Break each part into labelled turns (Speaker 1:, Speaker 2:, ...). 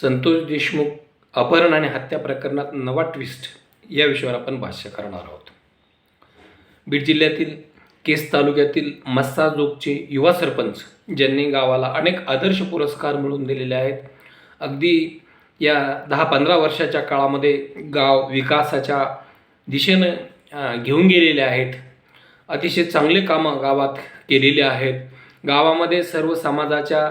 Speaker 1: संतोष देशमुख अपहरण आणि हत्या प्रकरणात नवा ट्विस्ट या विषयावर आपण भाष्य करणार आहोत. बीड जिल्ह्यातील केस तालुक्यातील मस्साजोगचे युवा सरपंच ज्यांनी गावाला अनेक आदर्श पुरस्कार मिळवून दिलेले आहेत अगदी या दहा पंधरा वर्षाच्या काळामध्ये गाव विकासाच्या दिशेनं घेऊन गेलेले आहेत. अतिशय चांगले कामं गावात केलेले आहेत. गावामध्ये सर्व समाजाच्या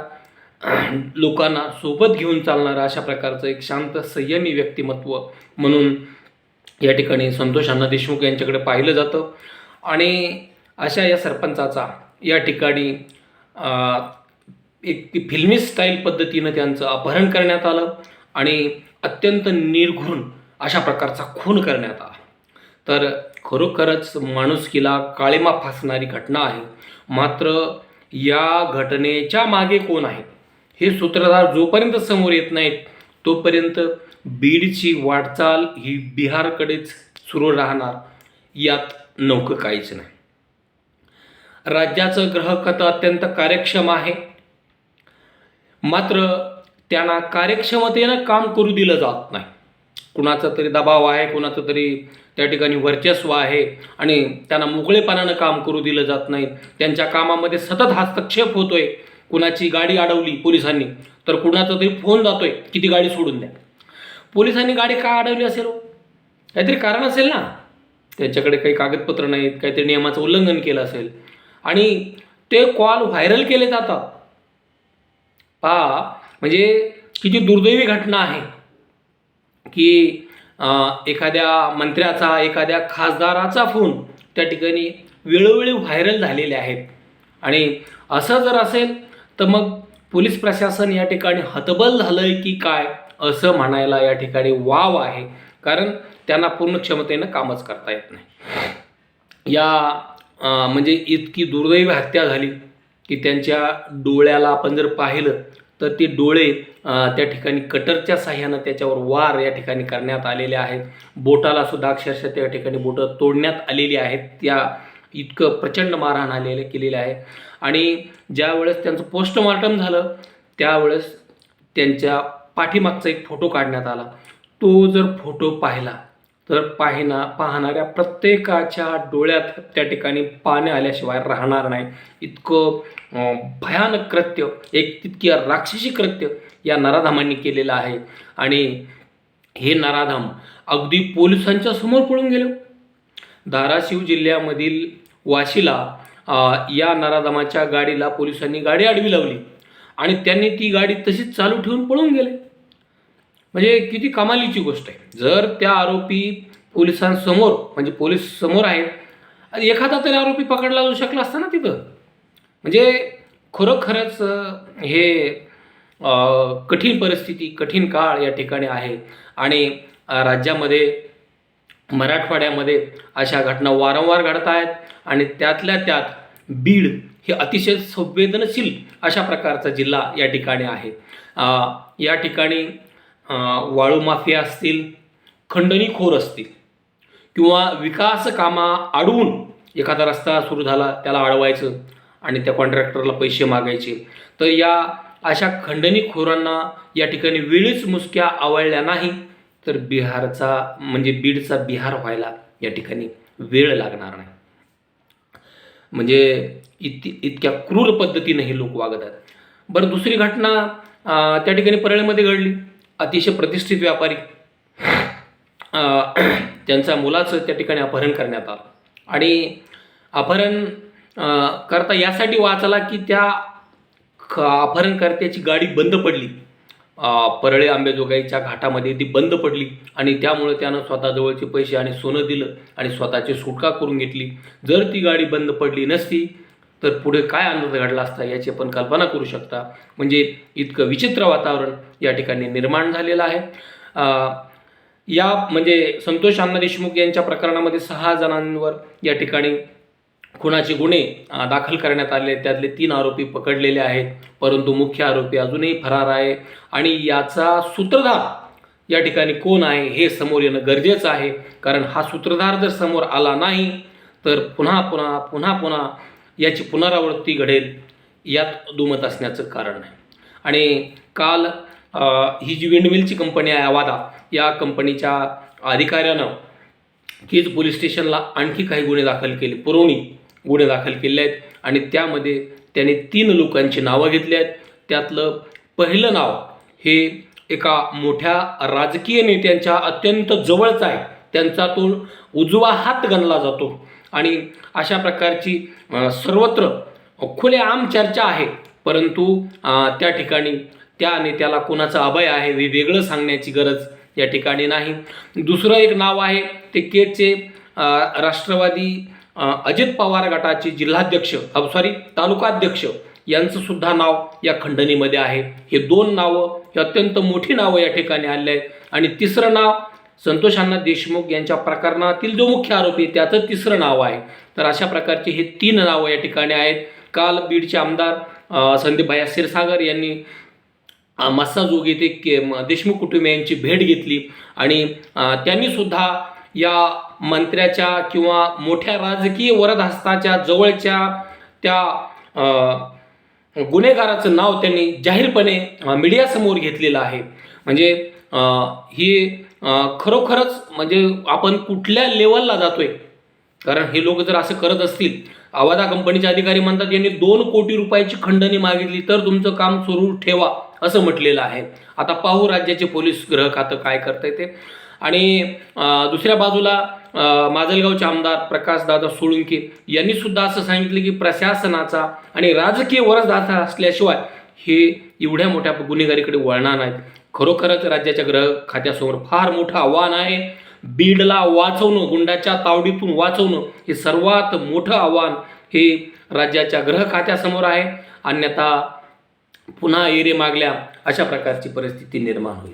Speaker 1: लोकांना सोबत घेऊन चालणारं अशा प्रकारचं एक शांत संयमी व्यक्तिमत्व म्हणून या ठिकाणी संतोष अण्णा देशमुख यांच्याकडे पाहिलं जातं. आणि अशा या सरपंचाचा या ठिकाणी एक ती फिल्मी स्टाईल पद्धतीनं त्यांचं अपहरण करण्यात आलं आणि अत्यंत निर्घृण अशा प्रकारचा खून करण्यात आला. तर खरोखरच माणुसकीला काळीमा फासणारी घटना आहे. मात्र या घटनेच्या मागे कोण आहे? हे सूत्रधार जोपर्यंत समोर येत नाहीत तोपर्यंत बीडची वाटचाल ही बिहारकडेच सुरू राहणार यात नौकं काहीच नाही. राज्याचं ग्रहखत अत्यंत कार्यक्षम आहे. मात्र त्यांना कार्यक्षमतेनं काम करू दिलं जात नाही. कुणाचा तरी दबाव आहे कुणाचं तरी त्या ठिकाणी वर्चस्व आहे आणि त्यांना मोकळेपणानं काम करू दिलं जात नाही. त्यांच्या कामामध्ये सतत हस्तक्षेप होतोय. कुणाची गाडी अडवली पोलिसांनी तर कुणाचा तरी फोन जातोय की ती गाडी सोडून द्या. पोलिसांनी गाडी का अडवली असेल हो? काहीतरी कारण असेल ना? त्यांच्याकडे काही कागदपत्र नाहीत काहीतरी नियमाचं उल्लंघन केलं असेल. आणि ते कॉल व्हायरल केले जातात. पहा म्हणजे किती दुर्दैवी घटना आहे की एखाद्या मंत्र्याचा एखाद्या खासदाराचा फोन त्या ठिकाणी वेळोवेळी व्हायरल झालेले आहेत. आणि असं जर असेल तर मग पोलीस प्रशासन या ठिकाणी हतबल झालंय की काय असं म्हणायला या ठिकाणी वाव आहे. कारण त्यांना पूर्ण क्षमतेनं कामच करता येत नाही. या म्हणजे इतकी दुर्दैवी हत्या झाली की त्यांच्या डोळ्याला आपण जर पाहिलं तर ते डोळे त्या ठिकाणी कटरच्या साह्यानं त्याच्यावर वार या ठिकाणी करण्यात आलेले आहेत. बोटाला सुद्धा अक्षरशः त्या ठिकाणी बोटं तोडण्यात आलेली आहेत. त्या इतकं प्रचंड मारहाण आलेलं केलेलं आहे. आणि ज्यावेळेस त्यांचं पोस्टमॉर्टम झालं त्यावेळेस त्यांच्या पाठीमागचा एक फोटो काढण्यात आला. तो जर फोटो पाहिला तर पाहिना पाहणाऱ्या प्रत्येकाच्या डोळ्यात त्या ठिकाणी पाणी आल्याशिवाय राहणार नाही. इतकं भयानक कृत्य एक तितकी राक्षसी कृत्य या नराधामांनी केलेलं आहे. आणि हे नराधाम अगदी पोलिसांच्या समोर पळून गेलो. धाराशिव जिल्ह्यामधील वाशीला या नराधमाच्या गाडीला पोलिसांनी गाडी आडवी लावली. आणि त्यांनी ती गाडी तशीच चालू ठेवून पळून गेले. म्हणजे किती कमालीची गोष्ट आहे. जर त्या आरोपी पोलिसांसमोर म्हणजे पोलीस समोर आहेत आणि एखादा तरी आरोपी पकडला जाऊ शकला असता ना तिथं. म्हणजे खरोखरच हे कठीण परिस्थिती कठीण काळ या ठिकाणी आहे. आणि राज्यामध्ये मराठवाड्यामध्ये अशा घटना वारंवार घडत आहेत. आणि त्यातल्या त्यात बीड हे अतिशय संवेदनशील अशा प्रकारचा जिल्हा या ठिकाणी आहे. या ठिकाणी वाळू माफिया असतील खंडणीखोर असतील किंवा विकास कामा अडवून एखादा रस्ता सुरू झाला त्याला अडवायचं आणि त्या कॉन्ट्रॅक्टरला पैसे मागायचे तर या अशा खंडणीखोरांना या ठिकाणी वेळीच मुसक्या आवळल्या नाही तर बिहारचा म्हणजे बीडचा बिहार व्हायला या ठिकाणी वेळ लागणार नाही. म्हणजे इत इतक्या क्रूर पद्धतीने हे लोक वागत आहेत. बरं दुसरी घटना त्या ठिकाणी परळीमध्ये घडली. अतिशय प्रतिष्ठित व्यापारी. त्यांचा त्यांच्या मुलाचं त्या ठिकाणी अपहरण करण्यात आलं. आणि अपहरण करता यासाठी वाचला की त्या अपहरणकर्त्याची गाडी बंद पडली. परळे आंबेजोगाईच्या घाटामध्ये ती बंद पडली आणि त्यामुळे त्यानं स्वतःजवळचे पैसे आणि सोनं दिलं आणि स्वतःची सुटका करून घेतली. जर ती गाडी बंद पडली नसती तर पुढे काय आनंद घडला असता याची आपण कल्पना करू शकता. म्हणजे इतकं विचित्र वातावरण या ठिकाणी निर्माण झालेलं आहे. या म्हणजे संतोष अण्णा देशमुख यांच्या प्रकरणामध्ये सहा जणांवर या ठिकाणी खुनाचे गुन्हे दाखल करण्यात आले. त्यातले तीन आरोपी पकडलेले आहेत. परंतु मुख्य आरोपी अजूनही फरार आहे. आणि याचा सूत्रधार या ठिकाणी कोण आहे हे समोर येणं गरजेचं आहे. कारण हा सूत्रधार जर समोर आला नाही तर पुन्हा पुन्हा पुन्हा पुन्हा याची पुनरावृत्ती घडेल. यात दुमत असण्याचं कारण आहे. आणि काल ही जी विंडमिलची कंपनी आहे अवादा या कंपनीच्या अधिकाऱ्यानं कीज पोलीस स्टेशनला आणखी काही गुन्हे दाखल केले. पुरवणी गुन्हे दाखल केले आहेत. आणि त्यामध्ये त्याने तीन लोकांची नावं घेतली आहेत. त्यातलं पहिलं नाव हे एका मोठ्या राजकीय नेत्यांच्या अत्यंत जवळचा आहे. त्यांचा तो उजवा हात गणला जातो. आणि अशा प्रकारची सर्वत्र खुलेआम चर्चा आहे. परंतु त्या ठिकाणी त्या नेत्याला कोणाचं अभय आहे हे वेगळं सांगण्याची गरज या ठिकाणी नाही. दुसरं एक नाव आहे ते केचे राष्ट्रवादी अजित पवार गटाचे जिल्हाध्यक्ष सॉरी तालुकाध्यक्ष यांचं सुद्धा नाव या खंडणीमध्ये आहे. हे दोन नावं ही अत्यंत मोठी नावं या ठिकाणी आले आहेत. आणि तिसरं नाव संतोष अण्णा देशमुख यांच्या प्रकरणातील जो मुख्य आरोपी आहे, त्याचं तिसरं नाव आहे. तर अशा प्रकारचे हे तीन नावं या ठिकाणी आहेत. काल बीडचे आमदार संदीपभाया क्षीरसागर यांनी अ, मस्साजोग येथे के देशमुख कुटुंबियांची भेट घेतली. आणि त्यांनीसुद्धा या मंत्र्याच्या किंवा मोठ्या राजकीय वरदहस्ताच्या जवळच्या त्या गुन्हेगाराचं नाव त्यांनी जाहीरपणे मीडियासमोर घेतलेलं आहे. म्हणजे ही खरोखरच म्हणजे आपण कुठल्या लेवलला जातोय? कारण हे लोक जर असं करत असतील आवादा कंपनीचे अधिकारी म्हणतात यांनी दोन कोटी रुपयाची खंडणी मागितली तर तुमचं काम सुरू ठेवा असं म्हटलेलं आहे. आता पाहू राज्याचे पोलीस गृह खातं काय करता ते. आणि दुसऱ्या बाजूला माजलगावचे आमदार प्रकाशदादा सोळुंके यांनी सुद्धा असं सांगितलं की प्रशासनाचा आणि राजकीय वरसदाता असल्याशिवाय हे एवढ्या मोठ्या गुन्हेगारीकडे वळणार नाहीत. खरोखरच राज्याच्या ग्रह खात्यासमोर फार मोठं आव्हान आहे. बीडला वाचवणं गुंडाच्या तावडीतून वाचवणं हे सर्वात मोठं आव्हान हे राज्याच्या ग्रह खात्यासमोर आहे. अन्यथा पुन्हा एरे मागल्या अशा प्रकारची परिस्थिती निर्माण होईल.